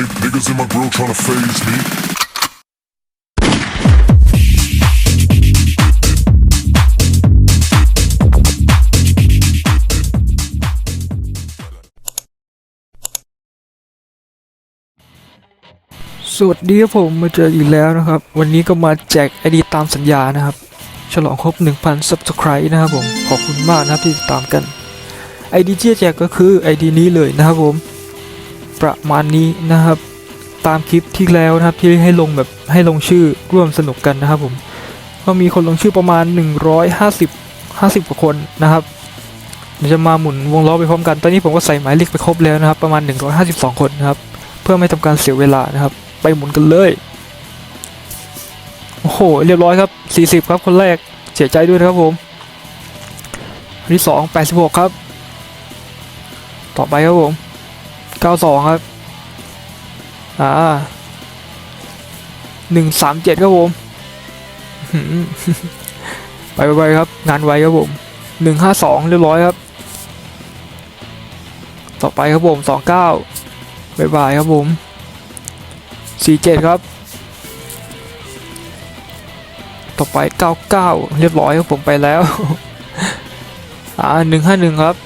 Niggas in my grill tryna phase me. สวัสดีครับผมมาเจออีกแล้วนะครับ วันนี้ก็มาแจกไอดีตามสัญญานะครับ ฉลองครบ 1,000 subscribe นะครับผม ขอบคุณมากนะครับที่ติดตามกันไอดีที่แจกก็คือไอดีนี้เลยนะครับผม ประมาณนี้นะครับ ตามคลิปที่แล้วนะครับที่ให้ลงแบบให้ลงชื่อร่วมสนุกกันนะครับผมก็มีคนลงชื่อประมาณ 150 50กว่าคนนะครับเดี๋ยวจะมาหมุนวงล้อไปพร้อมกัน ตอนนี้ผมก็ใส่หมายเลขไปครบแล้วนะครับ ประมาณ 152 คนนะครับ เพื่อไม่ทำการเสียเวลานะครับ ไปหมุนกันเลย โอ้โห เรียบร้อยครับ 40 ครับ คนแรก เสียใจด้วยนะครับผมอันที่2 86 ครับ ต่อไปครับผม 92ครับ อ่า137ครับผม ไปไวครับ งานไวครับผม152เรียบร้อยครับ ต่อไปครับผม29บายบายครับผมสี่เจ็ดครับ ต่อไปเก้าเก้าเรียบร้อยครับผมไปแล้ว อ่าหนึ่งห้าหนึ่งครับ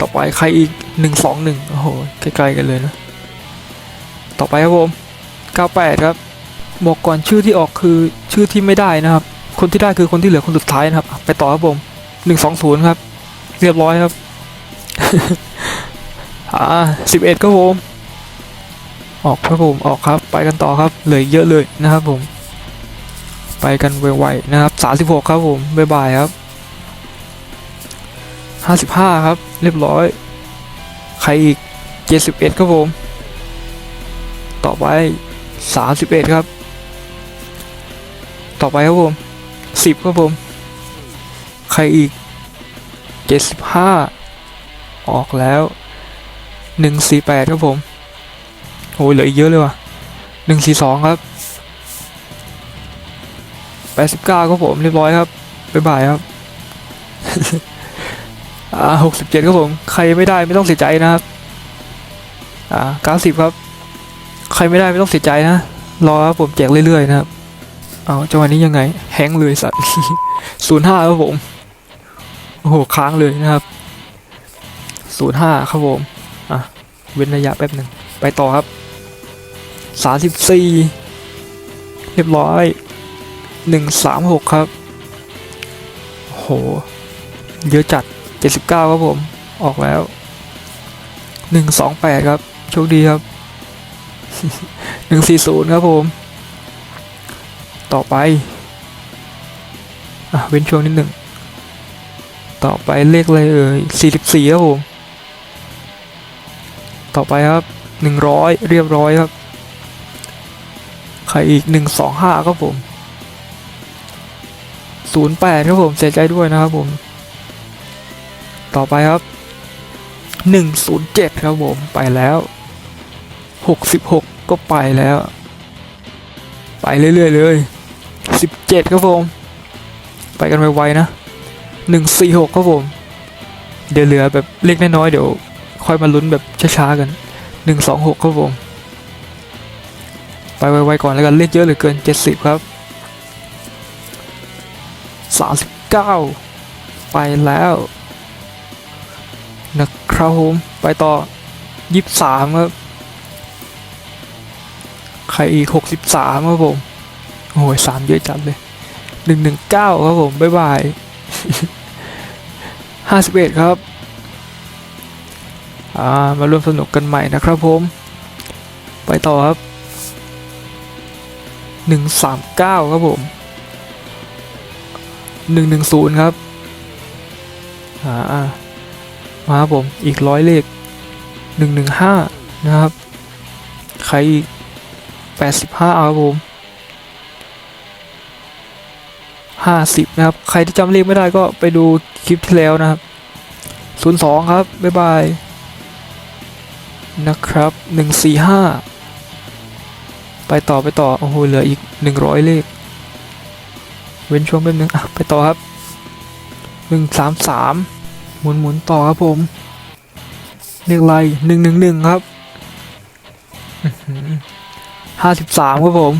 ต่อไปใครอีกหนึ่งสองหนึ่งโอ้โหใกล้ๆกันเลยนะ ต่อไปครับผมเก้าแปดครับ บอกก่อนชื่อที่ออกคือชื่อที่ไม่ได้นะครับ คนที่ได้คือคนที่เหลือคนสุดท้ายนะครับ ไปต่อครับผมหนึ่งสองศูนย์ครับ เรียบร้อยครับอ่าสิบเอ็ดครับผมออกครับผมออกครับไปกันต่อครับเหลือเยอะเลยนะครับผม ไปกันไวๆนะครับสามสิบหกครับผมบ๊ายบายครับ ห้าสิบห้าครับ เรียบร้อย ใครอีกเจ็ดสิบเอ็ดครับผม ต่อไปสามสิบเอ็ดครับ ต่อไปครับผมสิบครับผม ใครอีกเจ็ดสิบห้าออกแล้วหนึ่งสี่แปดครับผมโอ้ยเหลืออีกเยอะเลยว่ะหนึ่งสี่สองครับแปดสิบเก้าครับผมเรียบร้อยครับบ๊ายบายครับ อ่าหกสิบเจ็ดครับผม ใครไม่ได้ไม่ต้องเสียใจนะครับ อ่าเก้าสิบครับ ใครไม่ได้ไม่ต้องเสียใจนะ รอครับผมแจกเรื่อยๆนะครับ เอาจังหวะนี้ยังไง แฮงเลยสัตว์ศูนย์ห้าครับผม โอ้โห ค้างเลยนะครับศูนย์ห้าครับผม อะ เว้นระยะแป๊บหนึ่ง ไปต่อครับสามสิบสี่เรียบร้อยหนึ่งสามหกครับ โห เยอะจัด เจ็ดสิบเก้าครับผม ออกแล้วหนึ่งสองแปดครับ โชคดีครับหนึ่งสี่ศูนย์ครับผม ต่อไป อะ เว้นช่วงนิดหนึ่ง ต่อไปเลขอะไรเอ่ยสี่สิบสี่ครับผม ต่อไปครับหนึ่งร้อยเรียบร้อยครับ ใครอีกหนึ่งสองห้าครับผมศูนย์แปดครับผม เสียใจด้วยนะครับผม ต่อไปครับหนึ่งศูนย์เจ็ดครับผมไปแล้วหกสิบหกก็ไปแล้ว ไปเรื่อยๆเลยสิบเจ็ดครับผม ไปกันไวๆนะหนึ่งสี่หกครับผม เดี๋ยวเหลือแบบเล็กน้อยๆเดี๋ยวค่อยมาลุ้นแบบช้าๆกันหนึ่งสองหกครับผม ไปไวๆก่อนแล้วกันเลขเยอะเหลือเกินเจ็ดสิบครับสามสิบเก้าไปแล้ว นะครับผม ไปต่อยี่สามครับ ใครอีกหกสิบสามครับผม โอ้ยสามเยอะจัดเลยหนึ่งหนึ่งเก้าครับผม บ๊ายบายห้าสิบเอ็ดครับ อ่า มาร่วมสนุกกันใหม่นะครับผม ไปต่อครับหนึ่งสามเก้าครับผมหนึ่งหนึ่งศูนย์ครับ อ่า มาครับผมอีกร้อยเลขหนึ่งหนึ่งห้านะครับ ใครอีกแปดสิบห้าครับผมห้าสิบนะครับ ใครที่จำเลขไม่ได้ก็ไปดูคลิปที่แล้วนะครับศูนย์สองครับ บ๊ายบาย นะครับหนึ่งสี่ห้าไปต่อไปต่อ โอ้โห เหลืออีกหนึ่งร้อยเลข เว้นช่วงแป๊บนึงอะไปต่อครับหนึ่งสามสาม หมุนหมุนต่อครับผมเลขไรหนึ่งหนึ่งหนึ่งครับห้าสิบสามครับผม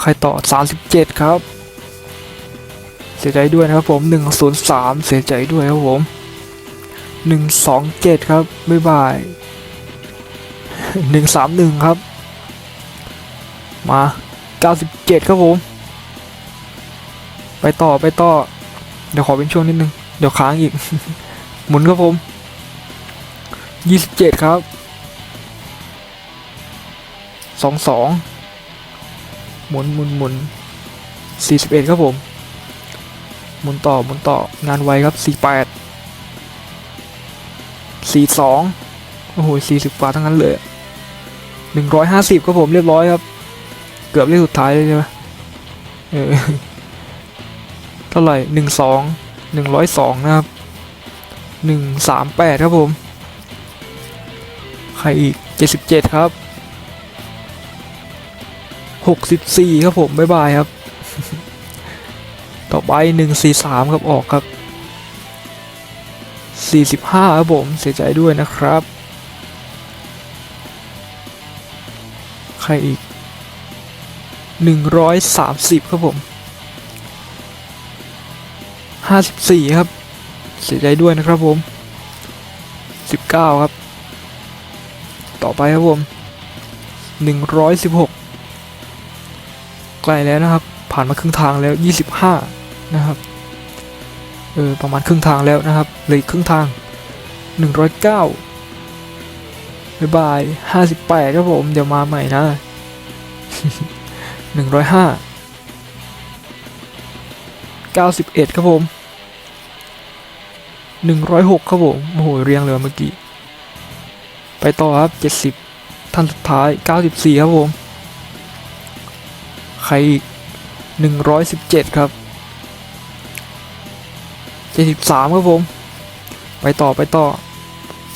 ใครต่อสามสิบเจ็ดครับ เสียใจด้วยนะครับผมหนึ่งศูนย์สามเสียใจด้วยครับผมหนึ่งสองเจ็ดครับ บ๊ายบายหนึ่งสามหนึ่งครับ มาเก้าสิบเจ็ดครับผม ไปต่อไปต่อ เดี๋ยวขอเป็นช่วงนิดนึง เดี๋ยวค้างอีก หมุนครับผมยี่สิบเจ็ดครับสองสองหมุนหมุนหมุนสี่สิบเอ็ดครับผม หมุนต่อหมุนต่องานไวครับสี่แปดสี่สองโอ้โหสี่สิบกว่าทั้งนั้นเลยหนึ่งร้อยห้าสิบครับผมเรียบร้อยครับ เกือบเลขสุดท้ายเลยใช่ไหมเออ เท่าไหร่หนึ่งสองหนึ่งร้อยสองนะครับหนึ่งสามแปดครับผม ใครอีกเจ็ดสิบเจ็ดครับหกสิบสี่ครับผม บ๊ายบายครับ ต่อไปหนึ่งสี่สามครับออกครับสี่สิบห้าครับผม เสียใจด้วยนะครับ ใครอีกหนึ่งร้อยสามสิบครับผม ห้าสิบสี่ครับ เสียใจด้วยนะครับผมสิบเก้าครับ ต่อไปครับผมหนึ่งร้อยสิบหกใกล้แล้วนะครับ ผ่านมาครึ่งทางแล้วยี่สิบห้านะครับ เออ ประมาณครึ่งทางแล้วนะครับเหลยครึ่งทางหนึ่งร้อยเก้าบ๊ายบายห้าสิบแปดครับผม เดี๋ยวมาใหม่นะหนึ่งร้อยห้าเก้าสิบเอ็ดครับผม หนึ่งร้อยหกครับผมโอ้โหเรียงเลยเมื่อกี้ ไปต่อครับเจ็ดสิบท่านสุดท้ายเก้าสิบสี่ครับผม ใครอีกหนึ่งร้อยสิบเจ็ดครับเจ็ดสิบสามครับผม ไปต่อไปต่อ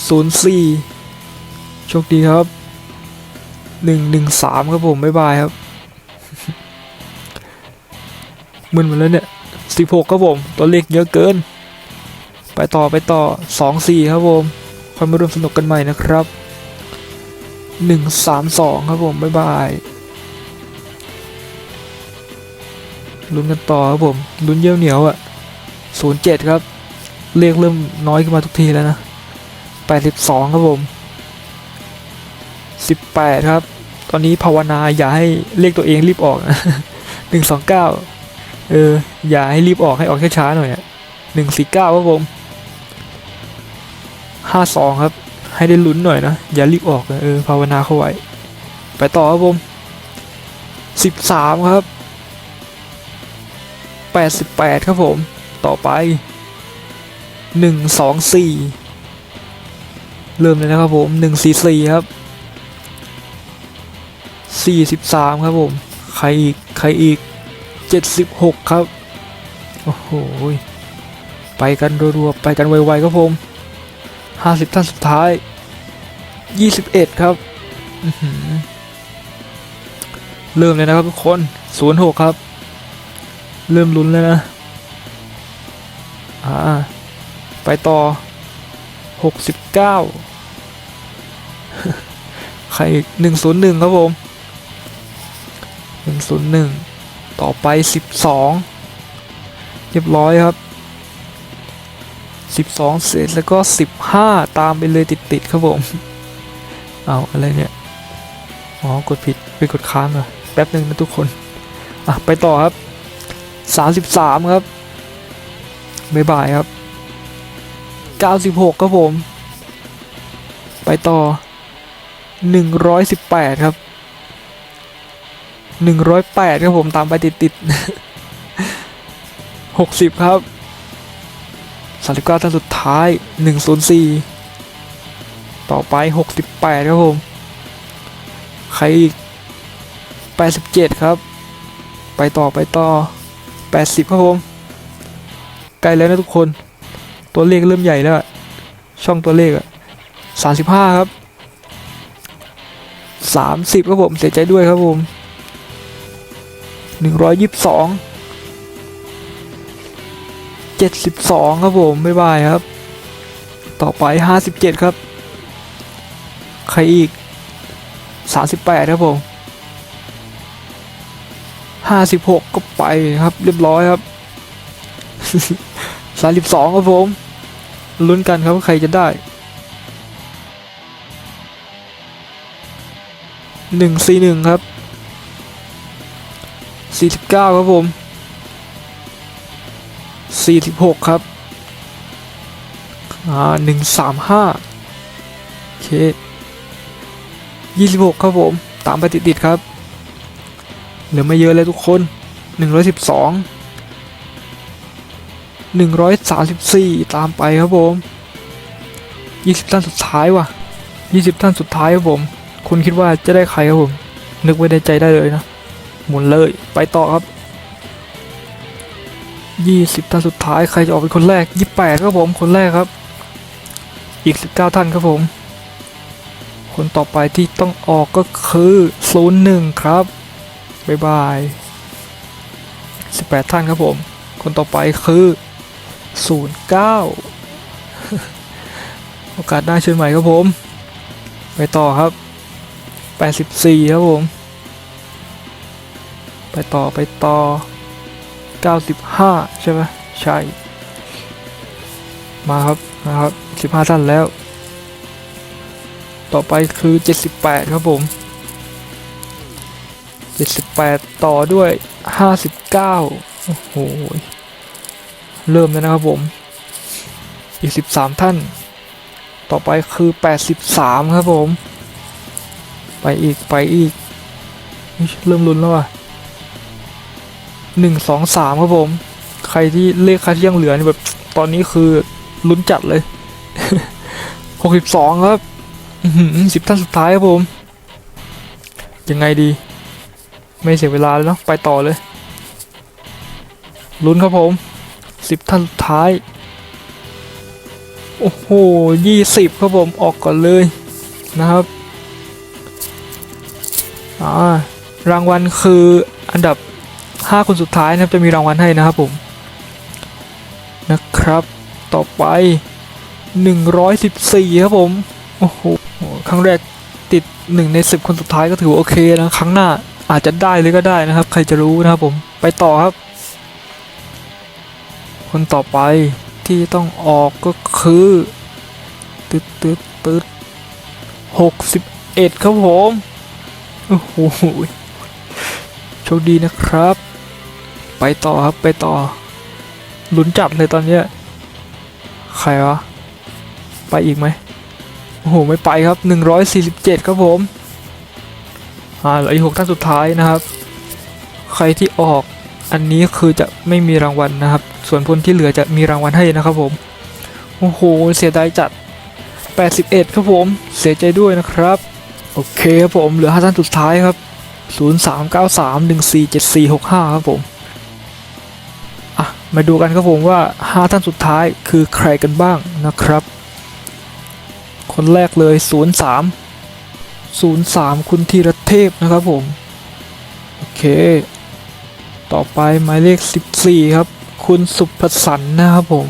ศูนย์สี่โชคดีครับหนึ่งหนึ่งสามครับผม บ๊ายบายครับมึนหมดแล้วเนี่ยสิบหกครับผม ตัวเลขเยอะเกิน ต่อไปต่อสองสี่ครับผมคอยมาร่วมสนุกกันใหม่นะครับหนึ่งสามสองครับผม บ๊ายบายลุ้นกันต่อครับผมลุ้นเยี่ยวเหนียวอะศูนย์เจ็ดครับ เลขเริ่มน้อยขึ้นมาทุกทีแล้วนะแปดสิบสองครับผมสิบแปดครับ ตอนนี้ภาวนาอย่าให้เลขตัวเองรีบออกหนึ่งสองเก้าเออ อย่าให้รีบออกให้ออกช้าๆหน่อยอะหนึ่งสี่เก้าครับผม ห้าสองครับ ให้ได้ลุ้นหน่อยนะ อย่ารีบออกนะเออภาวนาเข้าไว้ ไปต่อครับผมสิบสามครับแปดสิบแปดครับผม ต่อไปหนึ่งสองสี่เริ่มเลยนะครับผมหนึ่งสี่สี่ครับสี่สิบสามครับผม ใครอีก ใครอีกเจ็ดสิบหกครับ โอ้โห ไปกันรัวๆ ไปกันไวๆครับผม ห้าสิบท่านสุดท้ายยี่สิบเอ็ดครับ เริ่มเลยนะครับทุกคนศูนย์หกครับ เริ่มลุ้นแล้วนะ อ่า ไปต่อหกสิบเก้าใครหนึ่งศูนย์หนึ่งครับผมหนึ่งศูนย์หนึ่งต่อไปสิบสองเรียบร้อยครับ สิบสองเสร็จแล้วก็สิบห้าตามไปเลยติดๆครับผม เอาอะไรเนี่ย อ๋อกดผิดไปกดค้างเหรอแป๊บหนึ่งนะทุกคน อะ ไปต่อครับสามสิบสามครับบ๊ายบายครับเก้าสิบหกครับผม ไปต่อหนึ่งร้อยสิบแปดครับหนึ่งร้อยแปดครับผมตามไปติดติดหกสิบครับ สามสิบเก้าท่านสุดท้ายหนึ่งศูนย์สี่ต่อไปหกสิบแปดครับผม ใครอีกแปดสิบเจ็ดครับ ไปต่อไปต่อแปดสิบครับผม ใกล้แล้วนะทุกคน ตัวเลขเริ่มใหญ่แล้ว ช่องตัวเลขอะสามสิบห้าครับสามสิบครับผม เสียใจด้วยครับผมห นึ่งร้อยยี่สิบสองเจ็ดสิบสองครับผมบ๊ายบายครับ ต่อไปห้าสิบเจ็ดครับ ใครอีกสามสิบแปดครับผมห้าสิบหกก็ไปครับเรียบร้อยครับสามสิบสองครับผม ลุ้นกันครับใครจะได้หนึ่งสี่หนึ่งครับสี่สิบเก้าครับผม สี่สิบหกครับ อ่าหนึ่งสามห้าโอเคยี่สิบหกครับผม ตามไปติดๆครับ เหลือไม่เยอะเลยทุกคนหนึ่งร้อยสิบสองหนึ่งร้อยสามสิบสี่ตามไปครับผมยี่สิบท่านสุดท้ายว่ะยี่สิบท่านสุดท้ายครับผม คุณคิดว่าจะได้ใครครับผม นึกไว้ในใจได้เลยนะ หมุนเลย ไปต่อครับ ยี่สิบท่านสุดท้ายใครจะออกเป็นคนแรกยี่แปดครับผมคนแรกครับ อีกสิบเก้าท่านครับผม คนต่อไปที่ต้องออกก็คือศูนย์หนึ่งครับบ๊ายบายสิบแปดท่านครับผม คนต่อไปคือศูนย์เก้าโอกาสหน้าเชิญใหม่ครับผม ไปต่อครับแปดสิบสี่ครับผม ไปต่อไปต่อ เก้าสิบห้าใช่ไหมใช่ มาครับมาครับสิบห้าท่านแล้ว ต่อไปคือเจ็ดสิบแปดครับผมเจ็ดสิบแปดต่อด้วยห้าสิบเก้าโอ้โห เริ่มแล้วนะครับผม อีก 13 ท่าน ต่อไปคือ 83 ครับผม ไปอีก ไปอีกเฮ้ยเริ่มลุ้นแล้วอะ หนึ่งสองสามครับผม ใครที่เลขใครที่ยังเหลือนี่แบบตอนนี้คือลุ้นจัดเลยหกสิบสองครับสิบท่านสุดท้ายครับผม ยังไงดี ไม่เสียเวลาแล้วเนาะไปต่อเลย ลุ้นครับผมสิบท่านสุดท้าย โอ้โหยี่สิบครับผมออกก่อนเลยนะครับ อ่ารางวัลคืออันดับ ห้าคนสุดท้ายนะครับจะมีรางวัลให้นะครับผมนะครับต่อไปหนึ่งร้อยสิบสี่ครับผมโอ้โหครั้งแรกติดหนึ่งในสิบคนสุดท้ายก็ถือว่าโอเคนะครั้งหน้าอาจจะได้เลยก็ได้นะครับ ใครจะรู้นะครับผมไปต่อครับ คนต่อไปที่ต้องออกก็คือตึ๊ดตึ๊ดตึ๊ดหกสิบเอ็ดครับผม โอ้โหโชคดีนะครับ ไปต่อครับไปต่อลุ้นจัดเลยตอนเนี้ยใครวะ ไปอีกไหมโอ้โห ไม่ไปครับ 147 ครับผม อ่าเหลืออีกหกท่านสุดท้ายนะครับ ใครที่ออกอันนี้คือจะไม่มีรางวัลนะครับ ส่วนคนที่เหลือจะมีรางวัลให้นะครับผม โอ้โห เสียดายจัด 81 ครับผม เสียใจด้วยนะครับ โอเคครับผม เหลือ5ท่านสุดท้ายครับ 0393147465 ครับผม มาดูกันครับผมว่า 5 ท่านสุดท้ายคือใครกันบ้างนะครับ คนแรกเลย 03 03 คุณธีรเทพนะครับผม โอเค ต่อไปหมายเลข 14 ครับ คุณสุภสันนะครับผม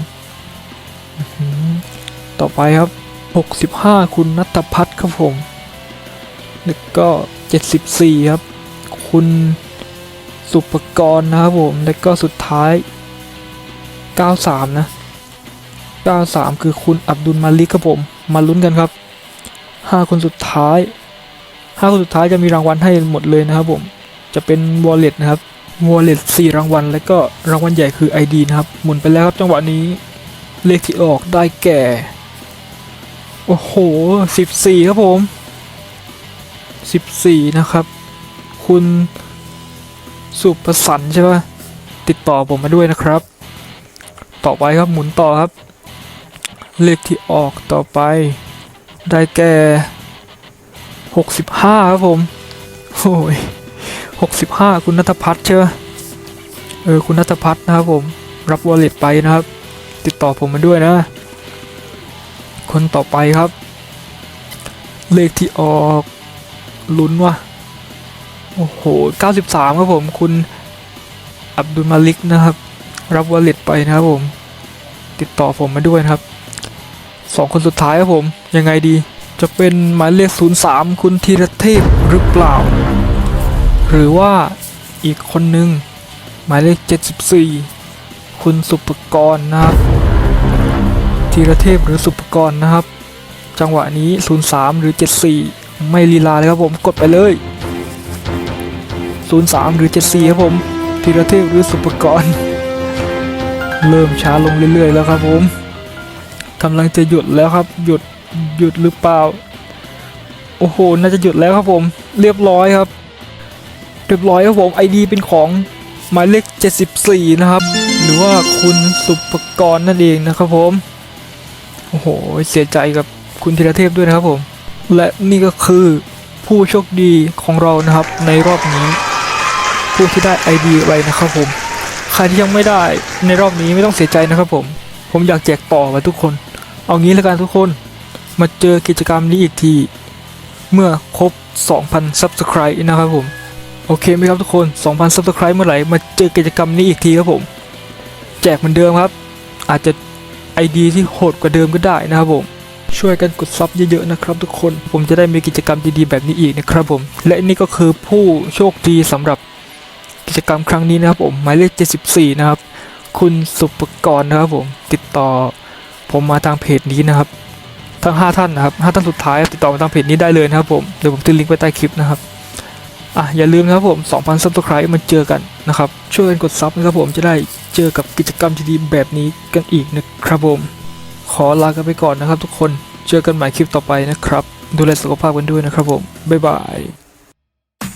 ต่อไปครับ 65 คุณนัทพัฒน์ครับผม แล้วก็ 74 ครับ คุณสุปกรณ์นะครับผม แล้วก็สุดท้าย 93 นะ 93 คือคุณอับดุลมาลิกครับผม มาลุ้นกันครับ 5 คนสุดท้าย 5 คนสุดท้ายจะมีรางวัลให้หมดเลยนะครับผม จะเป็น wallet นะครับ wallet 4รางวัล แล้วก็รางวัลใหญ่คือ ID นะครับ หมุนไปแล้วครับจังหวะนี้ เลขที่ออกได้แก่ โอ้โห 14 ครับผม 14 นะครับ คุณสุภสันต์ใช่ปะติดต่อผมมาด้วยนะครับ ต่อไปครับหมุนต่อครับ เลขที่ออกต่อไป ได้แก่65ครับผมโอ้ย65คุณนัทพัฒน์ใช่ปะเออคุณนัทพัฒน์นะครับผมรับวอลเล็ตไปนะครับ ติดต่อผมมาด้วยนะ คนต่อไปครับ เลขที่ออกลุ้นวะโอ้โห 93 ครับผม คุณอับดุลมาลิกนะครับ รับวอลเล็ตไปนะครับผม ติดต่อผมมาด้วยนะครับสองคนสุดท้ายครับผม ยังไงดี จะเป็นหมายเลข 03 คุณธีรเทพหรือเปล่า หรือว่าอีกคนหนึ่งหมายเลข 74 คุณสุปกรณ์นะครับธีรเทพหรือสุปกรณ์นะครับ จังหวะนี้ 03 หรือ 74 ไม่ลีลาเลยครับผมกดไปเลย 03 หรือ 74 ครับผมธีรเทพหรือสุปกรณ์ เริ่มช้าลงเรื่อยๆแล้วครับผมกำลังจะหยุดแล้วครับ หยุดหยุดหรือเปล่า โอ้โห น่าจะหยุดแล้วครับผม เรียบร้อยครับ เรียบร้อยครับผมไอดีเป็นของหมายเลข 74 นะครับ หรือว่าคุณสุปกรณ์นั่นเองนะครับผม โอ้โห เสียใจกับคุณธีรเทพด้วยนะครับผม และนี่ก็คือผู้โชคดีของเรานะครับในรอบนี้ ผู้ที่ได้ ID ไปนะครับผม ใครที่ยังไม่ได้ในรอบนี้ไม่ต้องเสียใจนะครับผม ผมอยากแจกต่อไปทุกคน เอางี้แล้วกันทุกคน มาเจอกิจกรรมนี้อีกที เมื่อครบ 2,000 Subscribe นะครับผม โอเคไหมครับทุกคน 2,000 Subscribe เมื่อไหร่ มาเจอกิจกรรมนี้อีกทีครับผม แจกเหมือนเดิมครับ อาจจะ ID ที่โหดกว่าเดิมก็ได้นะครับผม ช่วยกันกดซับเยอะๆนะครับทุกคน ผมจะได้มีกิจกรรมดีๆแบบนี้อีกนะครับผม และนี่ก็คือผู้โชคดีสำหรับ กิจกรรมครั้งนี้นะครับผมหมายเลข 74 นะครับ คุณสุปกรณ์นะครับผมติดต่อผมมาทางเพจนี้นะครับ ทั้ง 5 ท่านนะครับ5ท่านสุดท้ายติดต่อมาทางเพจนี้ได้เลยนะครับผมเดี๋ยวผมทิ้งลิงก์ไว้ใต้คลิปนะครับอะอย่าลืมนะครับผม 2,000 subscribe มาเจอกันนะครับ ช่วยกันกดซับนะครับผมจะได้เจอกับกิจกรรมดีๆแบบนี้กันอีกนะครับผม ขอลากันไปก่อนนะครับทุกคนเจอกันใหม่คลิปต่อไปนะครับ ดูแลสุขภาพกันด้วยนะครับผม บ๊ายบาย